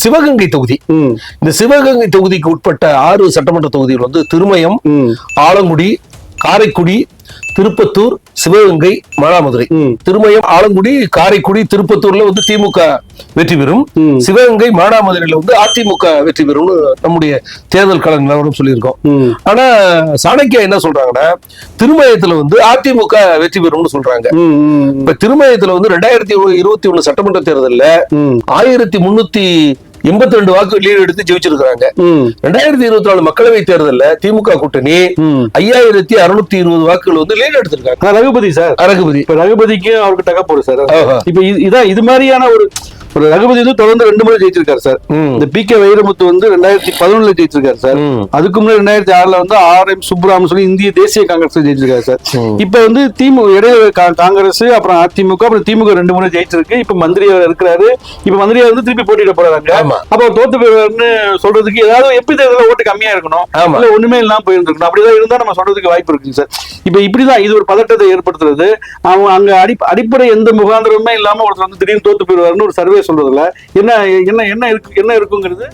சிவகங்கை தொகுதி. இந்த சிவகங்கை தொகுதிக்கு உட்பட்ட ஆறு சட்டமன்ற தொகுதிகள் வந்து திருமயம் ஆலங்குடி காரைக்குடி திருப்பத்தூர் சிவகங்கை மானாமதுரை. திருமயம் ஆலங்குடி காரைக்குடி திருப்பத்தூர்ல வந்து திமுக வெற்றி பெறும். சிவகங்கை மானாமதுரையில வந்து அதிமுக வெற்றி பெறும்னு நம்முடைய தேர்தல் கள நிலவரம் சொல்லியிருக்கோம். ஆனா சாணக்கியா என்ன சொல்றாங்கன்னா திருமயத்துல வந்து அதிமுக வெற்றி பெறும்னு சொல்றாங்க. இப்ப திருமயத்துல வந்து ரெண்டாயிரத்தி இருபத்தி ஒண்ணு சட்டமன்ற தேர்தல்ல ஆயிரத்தி முன்னூத்தி எண்பத்தி ரெண்டு வாக்கு லீடு எடுத்து ஜெயிச்சிருக்காங்க ம். ரெண்டாயிரத்தி இருபத்தி நாலு மக்களவை தேர்தல்ல திமுக கூட்டணி ஐயாயிரத்தி அறுநூத்தி இருபது வாக்குகள் வந்து லீடு எடுத்திருக்காங்க. ரகுபதி சார். அரகுபதி இப்ப ரகுபதிக்கு அவருக்கு டக்க போடு சார். இப்ப இது- இதான் இது மாதிரியான ஒரு ஒரு ரகுபதி வந்து தொடர்ந்து ரெண்டு முறை ஜெயிச்சிருக்காரு சார். இந்த பி கே வைரமுத்து வந்து ரெண்டாயிரத்தி பதினொன்னுல ஜெயிச்சிருக்காரு சார். அதுக்கு முன்னாடி ரெண்டாயிரத்தி ஆறுல வந்து ஆர் எம் சுப்ராமன் சொல்லி இந்திய தேசிய காங்கிரஸ் ஜெயிச்சிருக்காரு சார். இப்ப வந்து திமுக இடையில காங்கிரஸ் அப்புறம் அதிமுக அப்புறம் திமுக ரெண்டு முறை ஜெயிச்சிருக்கு இப்ப மந்திரியா இருக்கிறாரு இப்ப மந்திரியா வந்து திருப்பி போட்டியிட போறாங்க. அப்ப தோத்து போயிருவாருன்னு சொல்றதுக்கு ஏதாவது எப்படி தேர்தல ஓட்டு கம்மியா இருக்கணும். இல்ல ஒண்ணுமே இல்லாம போயிருந்திருக்கணும் அப்படிதான் இருந்தா நம்ம சொல்றதுக்கு வாய்ப்பு இருக்குங்க சார் இப்ப இப்படிதான் இது ஒரு பதட்டத்தை ஏற்படுத்துறது அவங்க அங்க அடி அடிப்படை எந்த முகாந்திரமே இல்லாம ஒருத்தர் வந்து திடீர்னு தோத்து போயிருவாருன்னு ஒரு சர்வே சொல்றதுல. என்ன என்ன என்ன இருக்கு என்ன இருக்குங்கிறது